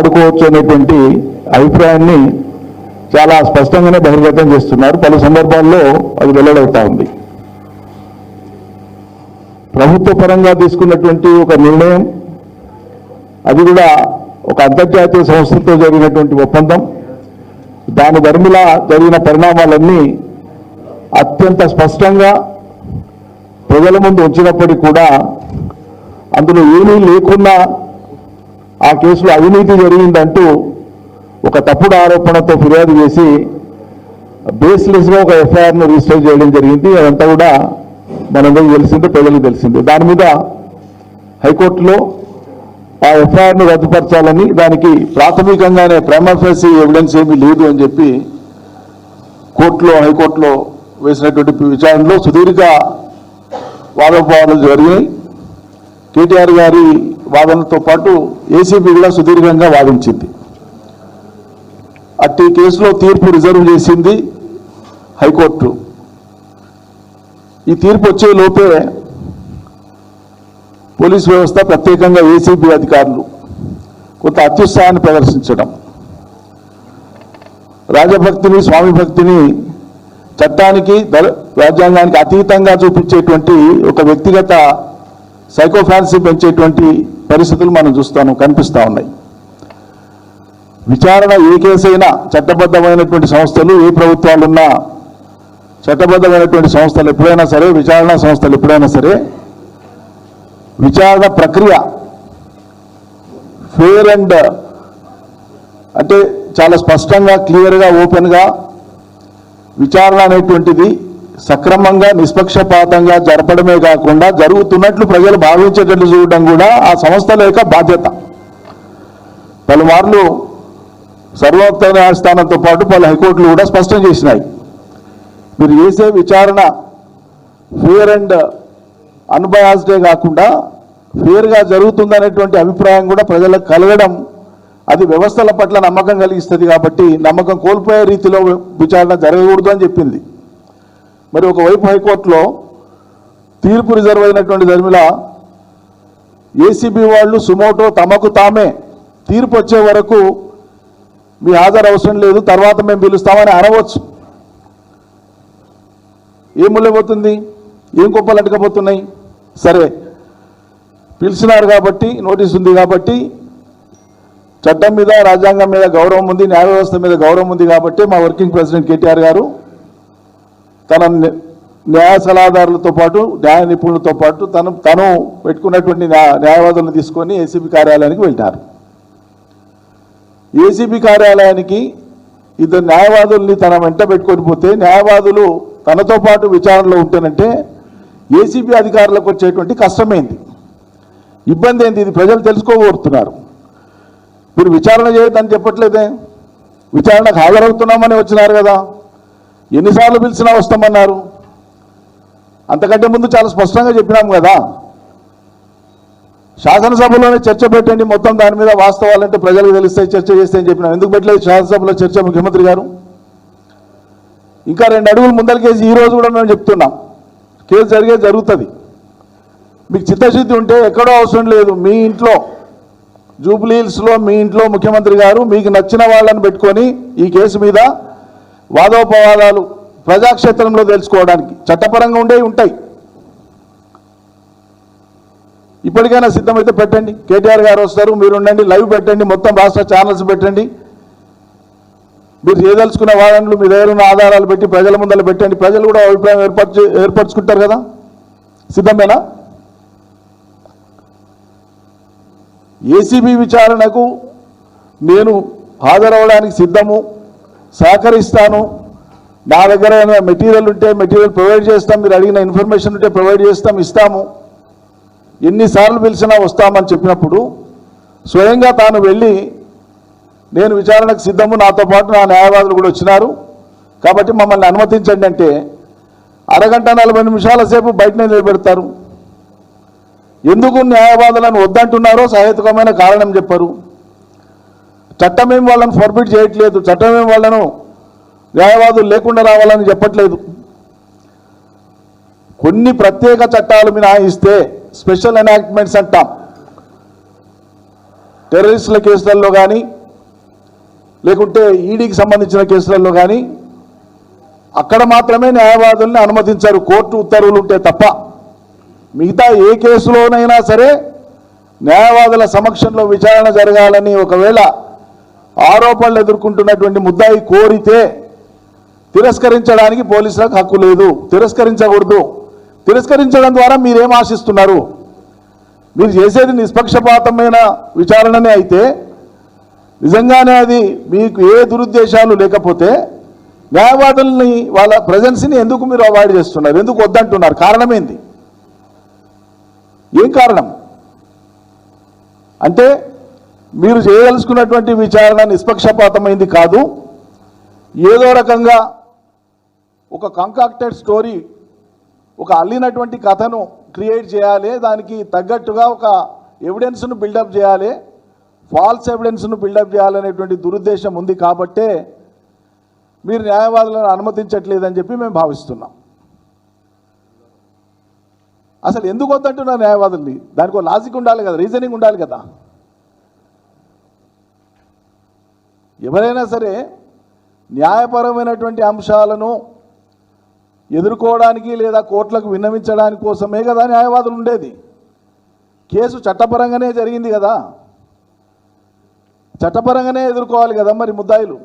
వాడుకోవచ్చు అనేటువంటి అభిప్రాయాన్ని చాలా స్పష్టంగానే బహిర్గతం చేస్తున్నారు. పలు సందర్భాల్లో అది వెల్లడవుతా ఉంది. ప్రభుత్వ పరంగా తీసుకున్నటువంటి ఒక నిర్ణయం అది కూడా ఒక అంతర్జాతీయ సంస్థతో జరిగినటువంటి ఒప్పందం. దాని ధర్మిలా జరిగిన పరిణామాలన్నీ అత్యంత స్పష్టంగా ప్రజల ముందు ఉంచినప్పటికీ కూడా అందులో ఏమీ లేకున్నా ఆ కేసులో అవినీతి జరిగిందంటూ ఒక తప్పుడు ఆరోపణతో ఫిర్యాదు చేసి బేస్లెస్గా ఒక ఎఫ్ఐఆర్ను రిజిస్టర్ చేయడం జరిగింది. అదంతా కూడా మనందరికీ తెలిసిందే ప్రజలకు తెలిసిందే. దాని మీద హైకోర్టులో ఆ ఎఫ్ఐఆర్ను రద్దుపరచాలని దానికి ప్రాథమికంగానే ప్రైమఫేసి ఎవిడెన్స్ ఏమీ లేదు అని చెప్పి కోర్టులో హైకోర్టులో వేసినటువంటి విచారణలో సుదీర్ఘ వాదోపవాదాలు జరిగినాయి. కేటీఆర్ గారి వాదనతో పాటు ఏసీబీ కూడా సుదీర్ఘంగా వాదించింది. అట్టి కేసులో తీర్పు రిజర్వ్ చేసింది హైకోర్టు. ఈ తీర్పు వచ్చే లోపే పోలీస్ వ్యవస్థ ప్రత్యేకంగా ఏసీబీ అధికారులు కొంత అత్యుత్సాహాన్ని ప్రదర్శించడం. రాజభక్తిని స్వామి భక్తిని చట్టానికి రాజ్యాంగానికి అతీతంగా చూపించేటువంటి ఒక వ్యక్తిగత సైకోఫాన్సీ పెంచేటువంటి పరిస్థితులు మనం చూస్తాను కనిపిస్తా ఉన్నాయి. విచారణ ఏ కేసైనా చట్టబద్ధమైనటువంటి సంస్థలు ఏ ప్రభుత్వాలున్నా చట్టబద్ధమైనటువంటి సంస్థలు ఎప్పుడైనా సరే విచారణ సంస్థలు ఎప్పుడైనా సరే విచారణ ప్రక్రియ ఫేర్ అండ్ అంటే చాలా స్పష్టంగా క్లియర్గా ఓపెన్గా విచారణ అనేటువంటిది సక్రమంగా నిష్పక్షపాతంగా జరపడమే కాకుండా జరుగుతున్నట్లు ప్రజలు భావించేటట్లు చూడడం కూడా ఆ సంస్థల యొక్క బాధ్యత. పలుమార్లు సర్వోత్తర న్యాయస్థానంతో పాటు పలు హైకోర్టులు కూడా స్పష్టం చేసినాయి. మీరు చేసే విచారణ ఫేర్ అండ్ అన్బయాస్డే కాకుండా ఫేర్గా జరుగుతుందనేటువంటి అభిప్రాయం కూడా ప్రజలకు కలగడం అది వ్యవస్థల పట్ల నమ్మకం కలిగిస్తుంది కాబట్టి నమ్మకం కోల్పోయే రీతిలో విచారణ జరగకూడదు అని చెప్పింది. మరి ఒకవైపు హైకోర్టులో తీర్పు రిజర్వ్ అయినటువంటి ధర్మిల ఏసీబీ వాళ్ళు సుమోటో తమకు తామే తీర్పు వచ్చే వరకు మీ హాజరు అవసరం లేదు తర్వాత మేము పిలుస్తామని అనవచ్చు. ఏం ముళ్ళపోతుంది ఏం కుప్పలంటకపోతున్నాయి సరే. పిలిచినారు కాబట్టి నోటీస్ ఉంది కాబట్టి చట్టం మీద రాజ్యాంగం మీద గౌరవం ఉంది న్యాయ వ్యవస్థ మీద గౌరవం ఉంది కాబట్టి మా వర్కింగ్ ప్రెసిడెంట్ కేటీఆర్ గారు తన న్యా- న్యాయ సలహాదారులతో పాటు న్యాయ నిపుణులతో పాటు తను తను పెట్టుకున్నటువంటి న్యాయవాదులను తీసుకొని ఏసీబీ కార్యాలయానికి వెళ్తారు. ఏసీబీ కార్యాలయానికి ఇద్దరు న్యాయవాదుల్ని తన వెంట పెట్టుకొని పోతే న్యాయవాదులు తనతో పాటు విచారణలో ఉంటేనంటే ఏసీబీ అధికారులకు వచ్చేటువంటి కష్టమైంది? ఇబ్బంది ఏంటి ఇది ప్రజలు తెలుసుకోగోరుతున్నారు. మీరు విచారణ చేయొద్దని చెప్పట్లేదే? విచారణకు హాజరవుతున్నామని వచ్చినారు కదా? ఎన్నిసార్లు పిలిచినా వస్తామన్నారు. అంతకంటే ముందు చాలా స్పష్టంగా చెప్పినాం కదా. శాసనసభలోనే చర్చ పెట్టండి మొత్తం దాని మీద వాస్తవాలంటే ప్రజలకు తెలుస్తాయి చర్చ చేస్తే అని చెప్పినాం. ఎందుకు పెట్టలేదు శాసనసభలో చర్చ ముఖ్యమంత్రి గారు? ఇంకా రెండు అడుగులు ముందరికేసి ఈ రోజు కూడా మేము చెప్తున్నాం. కేసు జరిగే జరుగుతుంది. మీకు చిత్తశుద్ధి ఉంటే ఎక్కడో అవసరం లేదు. మీ ఇంట్లో జూబ్లీహిల్స్లో మీ ఇంట్లో ముఖ్యమంత్రి గారు మీకు నచ్చిన వాళ్ళని పెట్టుకొని ఈ కేసు మీద వాదోపవాదాలు ప్రజాక్షేత్రంలో తెలుసుకోవడానికి చట్టపరంగా ఉండేవి ఉంటాయి. ఇప్పటికైనా సిద్ధమైతే పెట్టండి. కేటీఆర్ గారు వస్తారు మీరు ఉండండి లైవ్ పెట్టండి మొత్తం రాష్ట్ర ఛానల్స్ పెట్టండి. మీరు చేయదలుచుకున్న వాదనలు మీ దగ్గర ఉన్న ఆధారాలు పెట్టి ప్రజల ముందర పెట్టండి. ప్రజలు కూడా అభిప్రాయం ఏర్పరచు ఏర్పరచుకుంటారు కదా? సిద్ధమేనా? ఏసీబీ విచారణకు నేను హాజరవడానికి సిద్ధము. సహకరిస్తాను. నా దగ్గర ఏమైనా మెటీరియల్ ఉంటే మెటీరియల్ ప్రొవైడ్ చేస్తాం. మీరు అడిగిన ఇన్ఫర్మేషన్ ఉంటే ప్రొవైడ్ చేస్తాం ఇస్తాము. ఎన్నిసార్లు పిలిచినా వస్తామని చెప్పినప్పుడు స్వయంగా తాను వెళ్ళి నేను విచారణకు సిద్ధము. నాతో పాటు నా న్యాయవాదులు కూడా వచ్చినారు. కాబట్టి మమ్మల్ని అనుమతించండి అంటే అరగంట నలభై నిమిషాల సేపు బయటనే నిలబెడతారు. ఎందుకు న్యాయవాదులను వద్దంటున్నారో సహేతుకమైన కారణం చెప్పారు. చట్టమేం వాళ్ళని ఫర్మిట్ చేయట్లేదు చట్టమేం వాళ్ళను న్యాయవాదులు లేకుండా రావాలని చెప్పట్లేదు. కొన్ని ప్రత్యేక చట్టాలు మినహాయిస్తే స్పెషల్ ఎనాక్ట్మెంట్స్ అంటాం. టెర్రరిస్టుల కేసులలో కానీ లేకుంటే ఈడీకి సంబంధించిన కేసులలో కానీ అక్కడ మాత్రమే న్యాయవాదుల్ని అనుమతించారు. కోర్టు ఉత్తర్వులు ఉంటే తప్ప. మిగతా ఏ కేసులోనైనా సరే న్యాయవాదుల సమక్షంలో విచారణ జరగాలని ఒకవేళ ఆరోపణలు ఎదుర్కొంటున్నటువంటి ముద్దాయి కోరితే తిరస్కరించడానికి పోలీసులకు హక్కు లేదు. తిరస్కరించకూడదు. తిరస్కరించడం ద్వారా మీరేం ఆశిస్తున్నారు? మీరు చేసేది నిష్పక్షపాతమైన విచారణనే అయితే నిజంగానే అది మీకు ఏ దురుద్దేశాలు లేకపోతే న్యాయవాదుల్ని వాళ్ళ ప్రజెన్స్ని ఎందుకు మీరు అవాయిడ్ చేస్తున్నారు? ఎందుకు వద్దంటున్నారు? కారణం ఏం కారణం? అంటే మీరు చేయదలుచుకున్నటువంటి విచారణ నిష్పక్షపాతమైంది కాదు. ఏదో రకంగా ఒక కంకాక్టెడ్ స్టోరీ ఒక అల్లినటువంటి కథను క్రియేట్ చేయాలి దానికి తగ్గట్టుగా ఒక ఎవిడెన్స్ను బిల్డప్ చేయాలి ఫాల్స్ ఎవిడెన్స్ను బిల్డప్ చేయాలనేటువంటి దురుద్దేశం ఉంది కాబట్టే మీరు న్యాయవాదులను అనుమతించట్లేదని చెప్పి మేము భావిస్తున్నాం. అసలు ఎందుకు వద్దంటున్నారు న్యాయవాదుల్ని? దానికి ఒక లాజిక్ ఉండాలి కదా రీజనింగ్ ఉండాలి కదా. ఎవరైనా సరే న్యాయపరమైనటువంటి అంశాలను ఎదుర్కోవడానికి లేదా కోర్టులకు విన్నవించడానికి కోసమే కదా న్యాయవాదులు ఉండేది. కేసు చట్టపరంగానే జరిగింది కదా. చట్టపరంగానే ఎదుర్కోవాలి కదా మరి ముద్దాయిలు.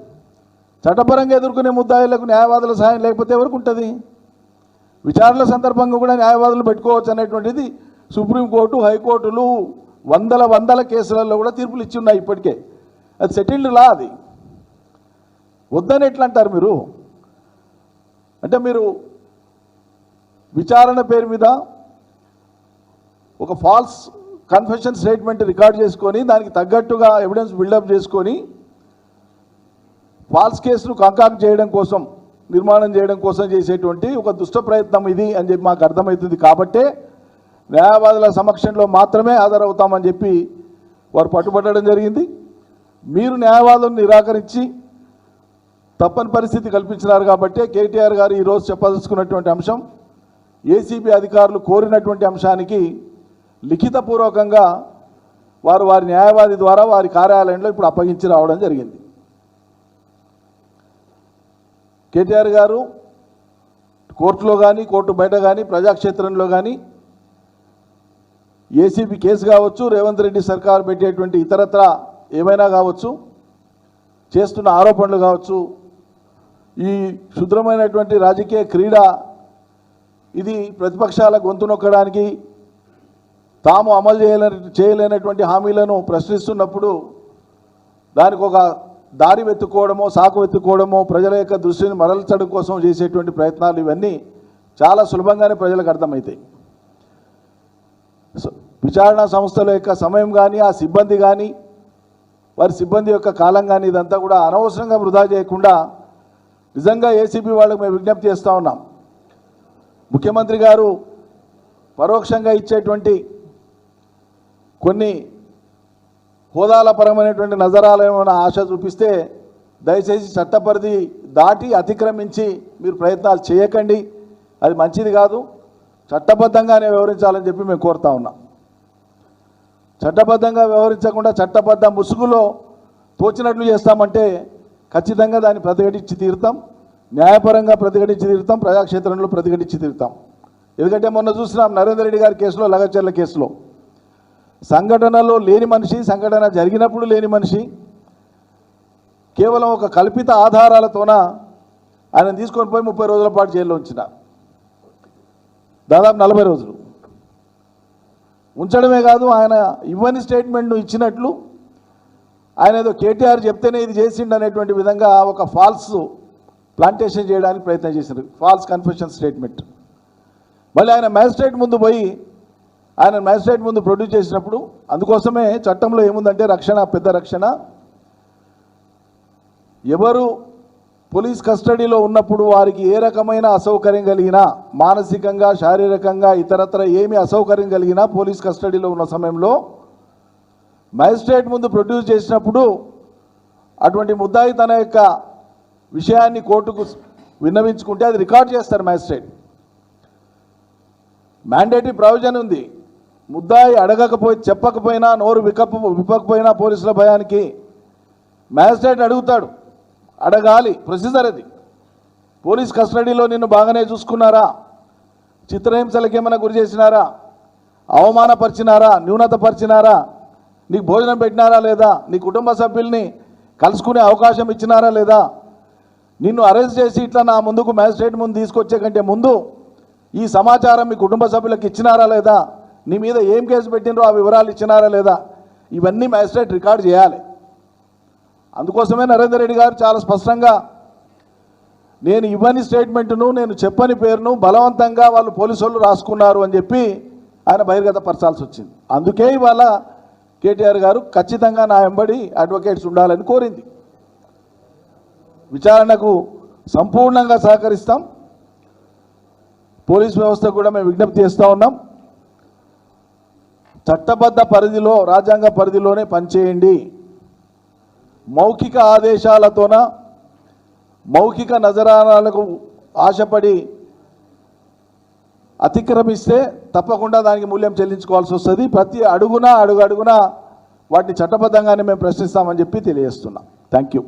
చట్టపరంగా ఎదుర్కొనే ముద్దాయిలకు న్యాయవాదుల సహాయం లేకపోతే ఎవరికి ఉంటుంది? విచారణల సందర్భంగా కూడా న్యాయవాదులు పెట్టుకోవచ్చు అనేటువంటిది సుప్రీంకోర్టు హైకోర్టులు వందల వందల కేసులలో కూడా తీర్పులు ఇచ్చి ఉన్నాయి ఇప్పటికే. అది సెటిల్డ్ లా అది. వద్దని ఎట్లా అంటారు మీరు? అంటే మీరు విచారణ పేరు మీద ఒక ఫాల్స్ కన్ఫెషన్ స్టేట్మెంట్ రికార్డ్ చేసుకొని దానికి తగ్గట్టుగా ఎవిడెన్స్ బిల్డప్ చేసుకొని ఫాల్స్ కేసును కంకాక్ చేయడం కోసం నిర్మాణం చేయడం కోసం చేసేటువంటి ఒక దుష్ట ప్రయత్నం ఇది అని చెప్పి మాకు అర్థమవుతుంది. కాబట్టే న్యాయవాదుల సమక్షంలో మాత్రమే హాజరవుతామని చెప్పి వారు పట్టుబట్టడం జరిగింది. మీరు న్యాయవాదులను నిరాకరించి తప్పని పరిస్థితి కల్పించినారు కాబట్టి కేటీఆర్ గారు ఈరోజు చెప్పదలుచుకున్నటువంటి అంశం ఏసీబీ అధికారులు కోరినటువంటి అంశానికి లిఖితపూర్వకంగా వారు వారి న్యాయవాది ద్వారా వారి కార్యాలయంలో ఇప్పుడు అప్పగించి రావడం జరిగింది. కేటీఆర్ గారు కోర్టులో కానీ కోర్టు బయట కానీ ప్రజాక్షేత్రంలో కానీ ఏసీబీ కేసు కావచ్చు రేవంత్ రెడ్డి సర్కార్ పెట్టేటువంటి ఇతరత్ర ఏమైనా కావచ్చు చేస్తున్న ఆరోపణలు కావచ్చు ఈ శుద్రమైనటువంటి రాజకీయ క్రీడ ఇది ప్రతిపక్షాల గొంతు నొక్కడానికి తాము అమలు చేయలే చేయలేనటువంటి హామీలను ప్రశ్నిస్తున్నప్పుడు దానికి ఒక దారి వెతుక్కోవడమో సాకు వెతుక్కోవడమో ప్రజల యొక్క దృష్టిని మరల్చడం కోసం చేసేటువంటి ప్రయత్నాలు ఇవన్నీ చాలా సులభంగానే ప్రజలకు అర్థమవుతాయి. విచారణ సంస్థల యొక్క సమయం కానీ ఆ సిబ్బంది కానీ వారి సిబ్బంది యొక్క కాలం కానీ ఇదంతా కూడా అనవసరంగా వృధా చేయకుండా నిజంగా ఏసీబీ వాళ్ళకు మేము విజ్ఞప్తి చేస్తూ ఉన్నాం. ముఖ్యమంత్రి గారు పరోక్షంగా ఇచ్చేటువంటి కొన్ని హోదాల పరమైనటువంటి నజరాలు ఆశ చూపిస్తే దయచేసి చట్టపరిధి దాటి అతిక్రమించి మీరు ప్రయత్నాలు చేయకండి. అది మంచిది కాదు. చట్టబద్ధంగానే వ్యవహరించాలని చెప్పి మేము కోరుతా ఉన్నాం. చట్టబద్ధంగా వ్యవహరించకుండా చట్టబద్ధ ముసుగులో తోచినట్లు చేస్తామంటే ఖచ్చితంగా దాన్ని ప్రతిఘటించి తీరుతాం. న్యాయపరంగా ప్రతిఘటించి తీరుతాం. ప్రజాక్షేత్రంలో ప్రతిఘటించి తీరుతాం. ఎందుకంటే మొన్న చూసినాం నరేందర్ రెడ్డి గారి కేసులో లగచర్ల కేసులో. సంఘటనలో లేని మనిషి సంఘటన జరిగినప్పుడు లేని మనిషి కేవలం ఒక కల్పిత ఆధారాలతోన ఆయన తీసుకొని పోయి ముప్పై రోజుల పాటు జైల్లో ఉంచిన. దాదాపు నలభై రోజులు. ఉంచడమే కాదు ఆయన ఇవ్వని స్టేట్మెంట్ను ఇచ్చినట్లు ఆయన ఏదో కేటీఆర్ చెప్తేనే ఇది చేసిండు అనేటువంటి విధంగా ఒక ఫాల్స్ ప్లాంటేషన్ చేయడానికి ప్రయత్నం చేశారు. ఫాల్స్ కన్ఫెషన్ స్టేట్మెంట్ మళ్ళీ ఆయన మ్యాజిస్ట్రేట్ ముందు పోయి ఆయన మ్యాజిస్ట్రేట్ ముందు ప్రొడ్యూస్ చేసినప్పుడు అందుకోసమే చట్టంలో ఏముందంటే రక్షణ పెద్ద రక్షణ. ఎవరు పోలీస్ కస్టడీలో ఉన్నప్పుడు వారికి ఏ రకమైన అసౌకర్యం కలిగినా మానసికంగా శారీరకంగా ఇతరత్ర ఏమి అసౌకర్యం కలిగినా పోలీస్ కస్టడీలో ఉన్న సమయంలో మ్యాజిస్ట్రేట్ ముందు ప్రొడ్యూస్ చేసినప్పుడు అటువంటి ముద్దాయి తన యొక్క విషయాన్ని కోర్టుకు విన్నవించుకుంటే అది రికార్డ్ చేస్తారు మ్యాజిస్ట్రేట్. మ్యాండేటరీ ప్రయోజనం ఉంది. ముద్దాయి అడగకపోయి చెప్పకపోయినా నోరు వికప్ప విప్పకపోయినా పోలీసుల భయానికి మ్యాజిస్ట్రేట్ అడుగుతాడు. అడగాలి ప్రొసీజర్ అది. పోలీస్ కస్టడీలో నిన్ను బాగానే చూసుకున్నారా? చిత్రహింసలకు ఏమైనా గురి చేసినారా? అవమానపరిచినారా? న్యూనతపరిచినారా? నీకు భోజనం పెట్టినారా లేదా? నీ కుటుంబ సభ్యుల్ని కలుసుకునే అవకాశం ఇచ్చినారా లేదా? నిన్ను అరెస్ట్ చేసి ఇట్లా నా ముందుకు మ్యాజిస్ట్రేట్ ముందు తీసుకొచ్చే కంటే ముందు ఈ సమాచారం మీ కుటుంబ సభ్యులకు ఇచ్చినారా లేదా? నీ మీద ఏం కేసు పెట్టినరో ఆ వివరాలు ఇచ్చినారా లేదా? ఇవన్నీ మ్యాజిస్ట్రేట్ రికార్డ్ చేయాలి. అందుకోసమే నరేందర్ రెడ్డి గారు చాలా స్పష్టంగా నేను ఇవ్వని స్టేట్మెంట్ను నేను చెప్పని పేరును బలవంతంగా వాళ్ళు పోలీసు వాళ్ళు రాసుకున్నారు అని చెప్పి ఆయన బహిర్గత పరచాల్సి వచ్చింది. అందుకే ఇవాళ కేటీఆర్ గారు ఖచ్చితంగా నా వెంబడి అడ్వకేట్స్ ఉండాలని కోరింది. విచారణకు సంపూర్ణంగా సహకరిస్తాం. పోలీస్ వ్యవస్థ కూడా మేము విజ్ఞప్తి చేస్తూ ఉన్నాం. చట్టబద్ధ పరిధిలో రాజ్యాంగ పరిధిలోనే పనిచేయండి. మౌఖిక ఆదేశాలతోన మౌఖిక నజరానాలకు ఆశపడి అతిక్రమిస్తే తప్పకుండా దానికి మూల్యం చెల్లించుకోవాల్సి వస్తుంది. ప్రతి అడుగున అడుగు అడుగున వాటిని చట్టబద్ధంగానే మేము ప్రశ్నిస్తామని చెప్పి తెలియజేస్తున్నాం. Thank you